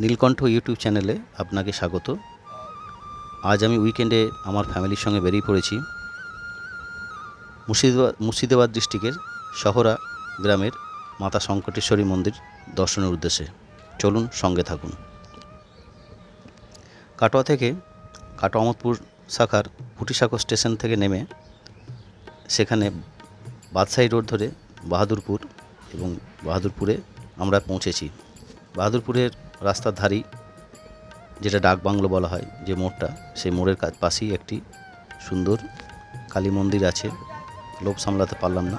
নীলকণ্ঠ YouTube চ্যানেলে আপনাকে স্বাগত। আজ আমি উইকেন্ডে আমার ফ্যামিলির সঙ্গে বেরিয়ে পড়েছি। মুর্শিদাবাদ মুর্শিদাবাদ ডিস্ট্রিক্টের শহরা গ্রামের মাতা সংকটেশ্বরী মন্দির দর্শনের উদ্দেশ্যে। চলুন সঙ্গে থাকুন। কাটোয়া থেকে কাটোয়া আমোদপুর শাখার পুটিসাঁকো স্টেশন থেকে নেমে সেখানে বাদশাহী রোড ধরে বাহাদুরপুর এবং বাহাদুরপুরে আমরা পৌঁছেছি। বাহাদুরপুরের রাস্তার ধারি যেটা ডাক বাংলো হয়, যে মোড়টা, সেই মোড়ের পাশেই একটি সুন্দর কালী মন্দির আছে। লোভ সামলাতে পারলাম না।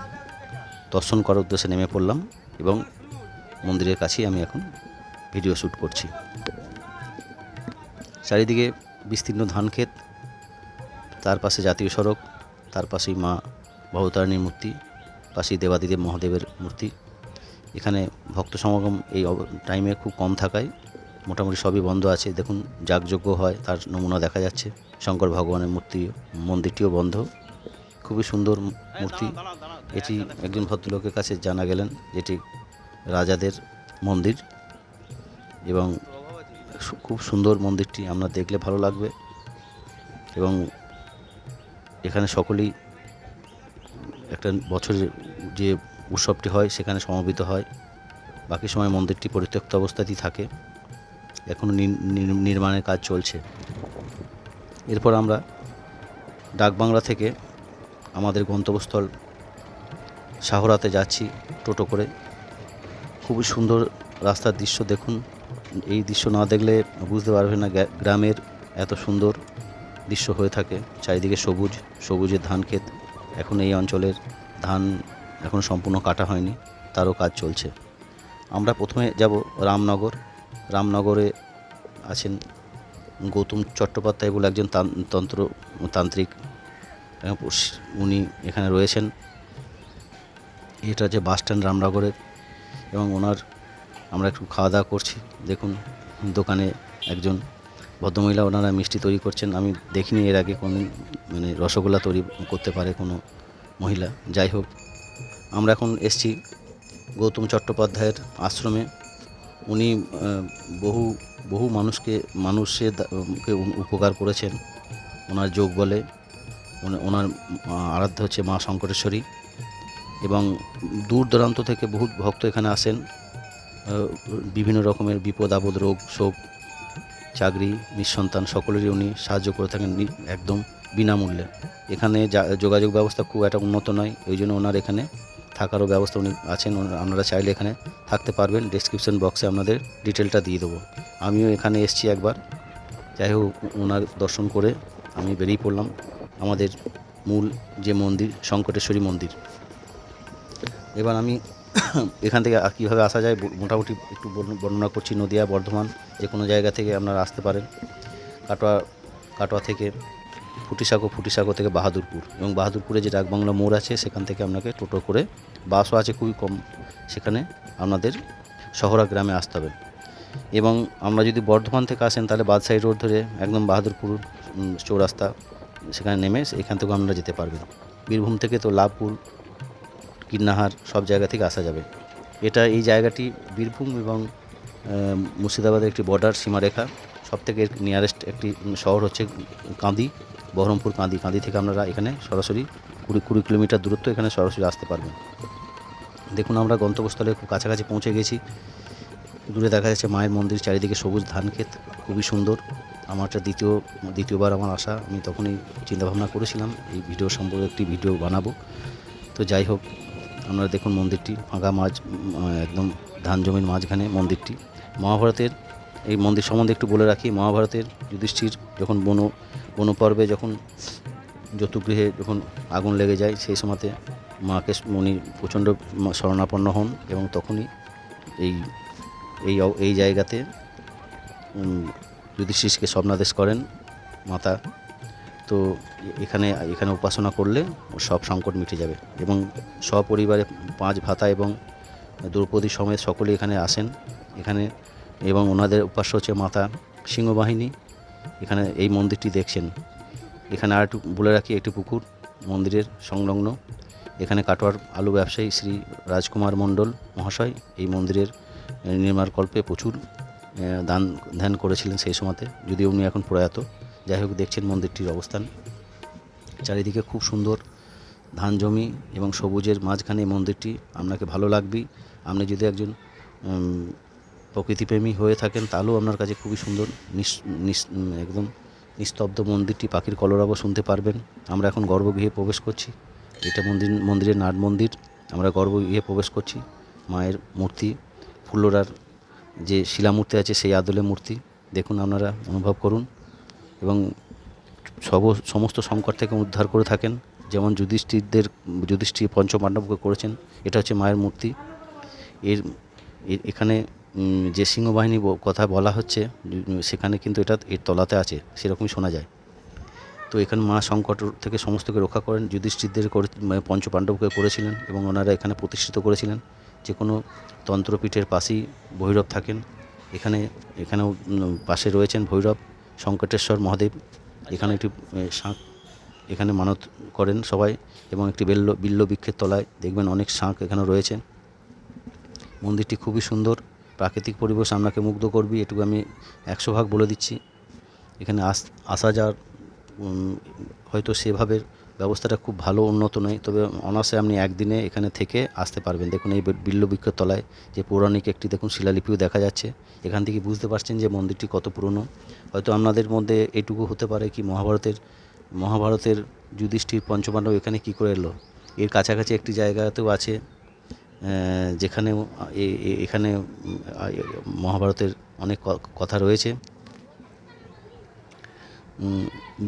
দর্শন করার উদ্দেশ্যে নেমে পড়লাম এবং মন্দিরের কাছেই আমি এখন ভিডিও শ্যুট করছি। চারিদিকে বিস্তীর্ণ ধান ক্ষেত তার পাশে জাতীয় সড়ক, তার পাশেই মা ভবতারিণীর মূর্তি, পাশেই দেবাদিদেব মহাদেবের মূর্তি এখানে ভক্ত সমাগম এই টাইমে খুব কম থাকায়। মোটামুটি সবই বন্ধ আছে। দেখুন, যাগযজ্ঞ হয়, তার নমুনা দেখা যাচ্ছে। শঙ্কর ভগবানের মূর্তি, মন্দিরটিও বন্ধ। খুবই সুন্দর মূর্তি। এটি একজন ভদ্রলোকের কাছে জানা গেলেন যেটি রাজাদের মন্দির এবং খুব সুন্দর মন্দিরটি আমরা দেখলে ভালো লাগবে এবং এখানে সকলেই একটা বছরের যে উৎসবটি হয়, সেখানে সমবেত হয়। বাকি সময় মন্দিরটি পরিত্যক্ত অবস্থাতেই থাকে। এখনও নির্মাণের কাজ চলছে। এরপর আমরা ডাকবাংলা থেকে আমাদের গন্তব্যস্থল শাহরাতে যাচ্ছি টোটো করে। খুবই সুন্দর রাস্তার দৃশ্য দেখুন। এই দৃশ্য না দেখলে বুঝতে পারবে না গ্রামের এত সুন্দর দৃশ্য হয়ে থাকে। চারিদিকে সবুজ, সবুজের ধান ক্ষেত এখন এই অঞ্চলের ধান এখন সম্পূর্ণ কাটা হয়নি, তারও কাজ চলছে। আমরা প্রথমে যাব রামনগর। রামনগরে আছেন গৌতম চট্টোপাধ্যায় বলে একজন তান- তন্ত্র, তান্ত্রিক। উনি এখানে রয়েছেন। এটা হচ্ছে বাস স্ট্যান্ড রামনগরের এবং ওনার, আমরা একটু খাওয়া দাওয়া করছি। দেখুন, দোকানে একজন ভদ্রমহিলা ওনারা মিষ্টি তৈরি করছেন। আমি দেখিনি এর আগে কোনো মানে রসগোল্লা তৈরি করতে পারে কোনো মহিলা। যাই হোক আমরা এখন এসছি গৌতম চট্টোপাধ্যায়ের আশ্রমে। উনি বহু বহু মানুষকে, মানুষের উপকার করেছেন। ওনার যোগ বলে ওনার আরাধ্য হচ্ছে মা শঙ্করেশ্বরী। এবং দূর দূরান্ত থেকে বহু ভক্ত এখানে আসেন। বিভিন্ন রকমের বিপদ, আপদ, রোগ, শোক, চাকরি, নিঃসন্তান, সকলেরই উনি সাহায্য করে থাকেন একদম বিনামূল্যে। এখানে যোগাযোগ ব্যবস্থা খুব একটা উন্নত নয়, ওই জন্য ওনার এখানে থাকারও ব্যবস্থা উনি আছেন আপনারা চাইলে এখানে থাকতে পারবেন। ডিসক্রিপশন বক্সে আপনাদের ডিটেলটা দিয়ে দেবো। আমিও এখানে এসেছি একবার। যাই হোক, ওনার দর্শন করে আমি বেরিয়ে পড়লাম আমাদের মূল যে মন্দির, শঙ্কটেশ্বরী মন্দির। এবার আমি এখান থেকে কীভাবে আসা যায় মোটামুটি একটু বর্ণ- বর্ণনা করছি। নদিয়া, বর্ধমান যে কোনো জায়গা থেকে আপনারা আসতে পারেন। কাটোয়া কাটোয়া থেকে ফুটিসাঁকো ফুটিসাঁকো থেকে বাহাদুরপুর এবং বাহাদুরপুরে যে ডাকবাংলা মোড় আছে, সেখান থেকে আপনাকে টোটো করে বাসও আছে খুবই কম। সেখানে আপনাদের শহরা গ্রামে আসতে হবে। এবং আমরা যদি বর্ধমান থেকে আসেন, তাহলে বাদশাহী রোড ধরে একদম বাহাদুরপুর চৌরাস্তা সেখানে নেমে এখান থেকেও আপনারা যেতে পারবেন। বীরভূম থেকে তো লাভপুর, কিন্নাহার সব জায়গা থেকে আসা যাবে। এটা এই জায়গাটি বীরভূম এবং মুর্শিদাবাদের একটি বর্ডার সীমারেখা। সব থেকে নিয়ারেস্ট একটি শহর হচ্ছে কাঁদি। বহরমপুর কাঁদি কাঁদি থেকে আপনারা এখানে সরাসরি কুড়ি কুড়ি কিলোমিটার দূরত্ব এখানে সরাসরি আসতে পারবেন। দেখুন আমরা গন্তব্যস্থলে খুব কাছাকাছি পৌঁছে গেছি। দূরে দেখা যাচ্ছে মায়ের মন্দির, চারিদিকে সবুজ ধান ক্ষেত, খুবই সুন্দর। আমার একটা দ্বিতীয়, দ্বিতীয়বার আমার আশা, আমি তখনই চিন্তাভাবনা করেছিলাম, এই ভিডিও সম্পর্কে একটি ভিডিও বানাবো। তো যাই হোক, আপনারা দেখুন মন্দিরটি ফাঁকা মাঝ, একদম ধান জমির মাঝখানে মন্দিরটি। মহাভারতের এই মন্দির সম্বন্ধে একটু বলে রাখি। মহাভারতের যুধিষ্ঠির যখন বন, বনপর্বে যখন যতুগৃহে যখন আগুন লেগে যায়, সেই সময়তে মাকে উনি প্রচণ্ড শরণাপন্ন হন এবং তখনই এই এই এই জায়গাতে যুধিষ্ঠিরকে স্বপ্নাদেশ করেন মাতা। তো এখানে এখানে উপাসনা করলে সব সংকট মিটে যাবে এবং সপরিবারে পাঁচ ভাতা এবং দ্রৌপদী সমেত সকলে এখানে আসেন। এখানে এবং ওনাদের উপাস্য হচ্ছে মাতা সিংহবাহিনী। এখানে এই মন্দিরটি দেখছেন। এখানে আর একটু বলে রাখি, একটি পুকুর, মন্দিরের সংলগ্ন। এখানে কাটোয়ার আলু ব্যবসায়ী শ্রী রাজকুমার মণ্ডল মহাশয় এই মন্দিরের নির্মাণকল্পে প্রচুর দান, ধ্যান করেছিলেন সেই সময়তে, যদিও উনি এখন প্রয়াত। যাই হোক, দেখছেন মন্দিরটির অবস্থান। চারিদিকে খুব সুন্দর ধান জমি এবং সবুজের মাঝখানে মন্দিরটি। আপনাকে ভালো লাগবেই। আপনি যদি একজন প্রকৃতিপ্রেমী হয়ে থাকেন তাহলেও আপনার কাছে খুবই সুন্দর। একদম নিস্তব্ধ মন্দিরটি পাখির কলরব শুনতে পারবেন। আমরা এখন গর্ভগৃহে প্রবেশ করছি। এটা মন্দির, মন্দিরের নাট মন্দির। আমরা গর্ভগৃহে প্রবেশ করছি। মায়ের মূর্তি, ফুল্লরার যে শিলামূর্তি আছে, সেই আদলে মূর্তি। দেখুন আপনারা, অনুভব করুন। এবং সব, সমস্ত সংকট থেকে উদ্ধার করে থাকেন। যেমন যুধিষ্ঠিরদের, যুধিষ্ঠির পঞ্চপাণ্ডবকে করেছেন, এটা হচ্ছে মায়ের মূর্তি। এর এখানে যে সিংহবাহিনী কথা বলা হচ্ছে সেখানে কিন্তু এটা এর তলাতে আছে, সেরকমই শোনা যায়। তো এখানে মা সংকট থেকে সমস্তকে রক্ষা করেন, যুধিষ্ঠিরদের করে মানে পঞ্চপাণ্ডবকে করেছিলেন এবং ওনারা এখানে প্রতিষ্ঠিত করেছিলেন। যে কোনো তন্ত্রপীঠের পাশেই ভৈরব থাকেন। এখানে, এখানেও পাশে রয়েছেন ভৈরব সংকটেশ্বর মহাদেব। এখানে একটি শাঁখ এখানে মানত করেন সবাই এবং একটি বেল্ল, বিল্ল বৃক্ষের তলায় দেখবেন অনেক শাঁখ এখানে রয়েছে। মন্দিরটি খুবই সুন্দর। প্রাকৃতিক পরিবেশ আপনাকে মুগ্ধ করবি এটুকু আমি একশো ভাগ বলে দিচ্ছি। এখানে আস আসা উম, হয়তো সেভাবে ব্যবস্থাটা খুব ভালো উন্নত নয় তবে অনায়াসে আপনি একদিনে এখানে থেকে আসতে পারবেন। দেখুন এই বে- বিল্ল বৃক্ষের তলায় যে পৌরাণিক একটি দেখুন শিলালিপিও দেখা যাচ্ছে। এখান থেকে বুঝতে পারছেন যে মন্দিরটি কত পুরনো। হয়তো আপনাদের মধ্যে এটুকু হতে পারে কি মহাভারতের মহাভারতের যুধিষ্ঠির পঞ্চপাণ্ডব এখানে কী করে এলো? এর কাছাকাছি একটি জায়গাতেও আছে। যেখানে এখানে মহাভারতের অনেক কথা রয়েছে।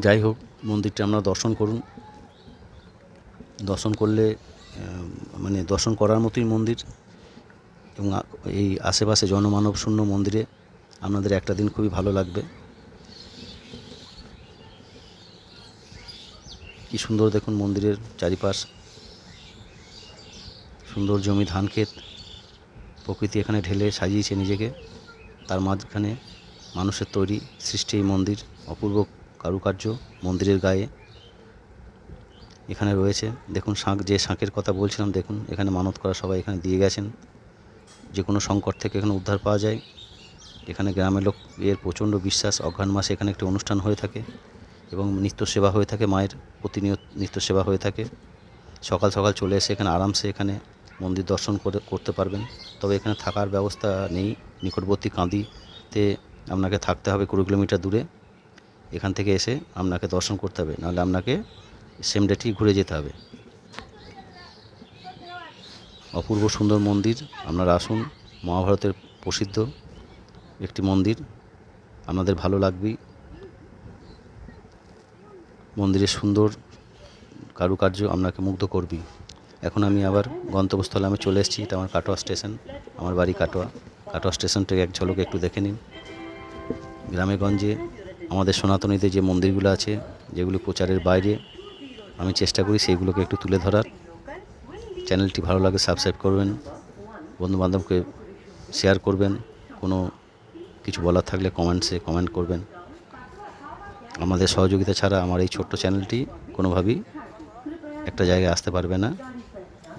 যাই হোক, মন্দিরটি আপনারা দর্শন করুন। দর্শন করলে মানে দর্শন করার মতোই মন্দির। এবং এই আশেপাশে জনমানব শূন্য মন্দিরে আপনাদের একটা দিন খুবই ভালো লাগবে। কি সুন্দর দেখুন মন্দিরের চারিপাশ। সুন্দর জমি ধান ক্ষেত। প্রকৃতি এখানে ঢেলে সাজিয়েছে নিজেকে। তার মাঝখানে মানুষের তৈরি সৃষ্টি এই মন্দির, অপূর্ব কারুকার্য মন্দিরের গায়ে এখানে রয়েছে। দেখুন শাঁখ, যে শাঁখের কথা বলছিলাম, দেখুন এখানে মানত করা সবাই এখানে দিয়ে গেছেন। যে কোনো সংকট থেকে এখানে উদ্ধার পাওয়া যায়। এখানে গ্রামের লোক, এর প্রচণ্ড বিশ্বাস, অঘ্রাণ মাসে এখানে একটি অনুষ্ঠান হয়ে থাকে এবং নিত্য সেবা হয়ে থাকে, মায়ের প্রতিনিয়ত নিত্য সেবা হয়ে থাকে। সকাল সকাল চলে এসে এখানে আরামসে এখানে মন্দির দর্শন করে করতে পারবেন। তবে এখানে থাকার ব্যবস্থা নেই। নিকটবর্তী কাঁদিতে আপনাকে থাকতে হবে কুড়ি কিলোমিটার দূরে। এখান থেকে এসে আপনাকে দর্শন করতে হবে। নাহলে আপনাকে সেম ডেটেই ঘুরে যেতে হবে। অপূর্ব সুন্দর মন্দির। আপনারা আসুন। মহাভারতের প্রসিদ্ধ একটি মন্দির। আপনাদের ভালো লাগবেই মন্দিরের সুন্দর কারুকার্য আপনাকে মুগ্ধ করবি। এখন আমি আবার গন্তব্যস্থলে আমি চলে এসেছি, এটা আমার কাটোয়া স্টেশন, আমার বাড়ি কাটোয়া। কাটোয়া স্টেশন থেকে এক ঝলক একটু দেখে নিন। গ্রামে গঞ্জে আমাদের সনাতনীতে যে মন্দিরগুলো আছে, যেগুলো প্রচারের বাইরে, আমি চেষ্টা করি সেইগুলোকে একটু তুলে ধরার। চ্যানেলটি ভালো লাগে সাবস্ক্রাইব করবেন, বন্ধুবান্ধবকে শেয়ার করবেন, কোনো কিছু বলার থাকলে কমেন্টসে কমেন্ট করবেন। আমাদের সহযোগিতা ছাড়া আমার এই ছোট্ট চ্যানেলটি কোনোভাবেই একটা জায়গায় আসতে পারবে না।